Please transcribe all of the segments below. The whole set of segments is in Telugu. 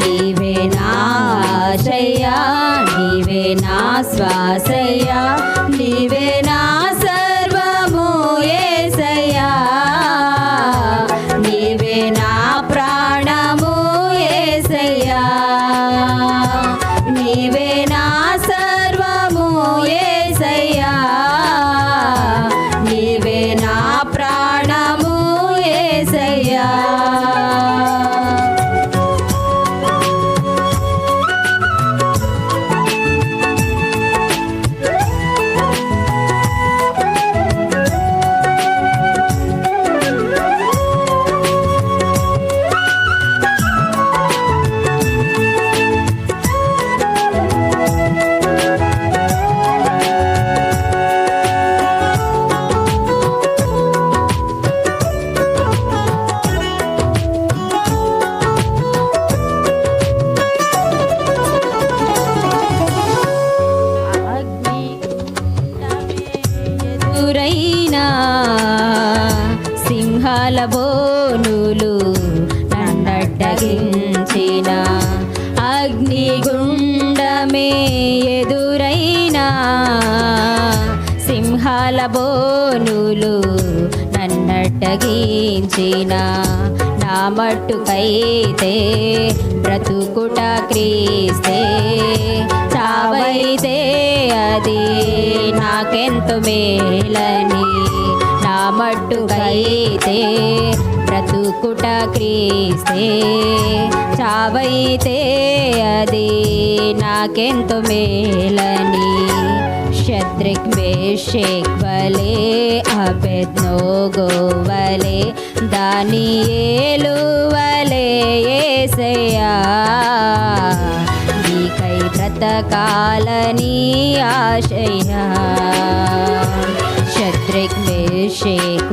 నీవే నా ఆశయ్యా నీవే నా శ్వాసయ్యా ఎదురైనా సింహాల బోనులు నన్నడ్డగించిన అగ్నిగుండమే ఎదురైనా సింహాల బోనులు నన్నడ్డగించిన నా మట్టుకైతే బ్రతుకుట క్రీస్తే. చావైతే అది నాకెంతో మేలని. నా మట్టుకైతే బ్రతుకుట క్రీస్తే. చావైతే అది నాకెంతో మేలని. శత్రుక్ మేషేక్ వలే అబెద్నోగో వలే దాని ఏలువలే ఏసయ్యా నీకై బ్రతకాలని ఆశయ్యా శత్రుక్ మేషేక్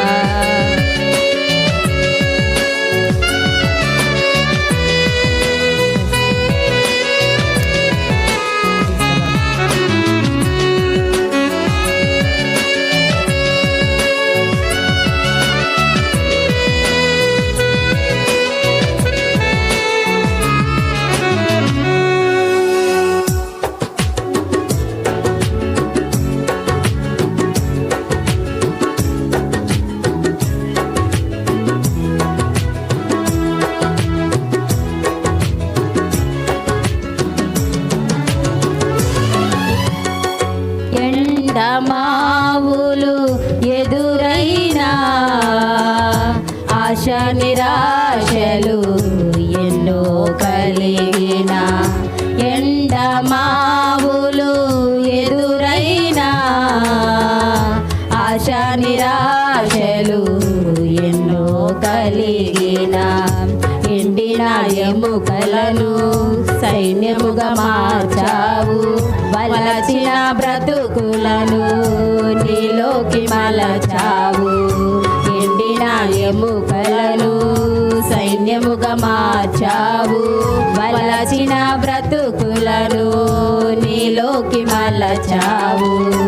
ఎముకలను సైన్యముగా మార్చావు. వలచిన బ్రతుకులను నీలోకి మలచావు. ఎండిన ఎముకలను సైన్యముగా మార్చావు. వలచిన బ్రతుకులను నీలోకి మలచావు.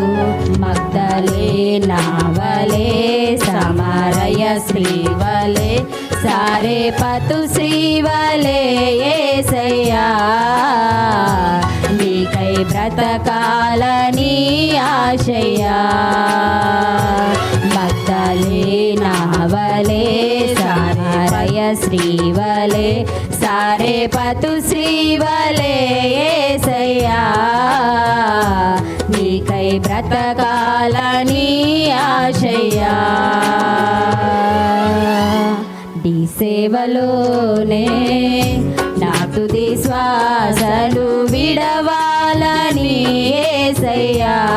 మగ్ధలే నావలే సమరయ శ్రీవలే సారే పతు శ్రీవలే ఏసయ్యా నీకై బ్రతకాలని ఆశయ్యా భక్తలే నావలే సారయ శ్రీవలే సారే పతు శ్రీవలే ఏసయ్యా నీకై బ్రతకాలని ఆశయ్యా నీ సేవలోనే నా శ్వాసలు విడవాలని ఏసయ్యా.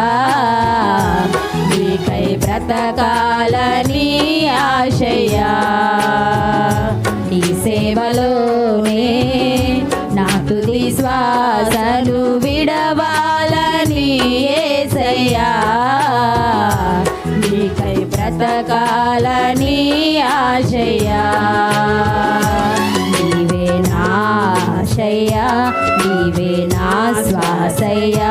నీకై బ్రతకాలని ఆశయ్యా. నీ సేవలో నీకై బ్రతకాలని ఆశయ్యా. నీవే నా ఆశయ్యా నీవే నా శ్వాసయ్యా.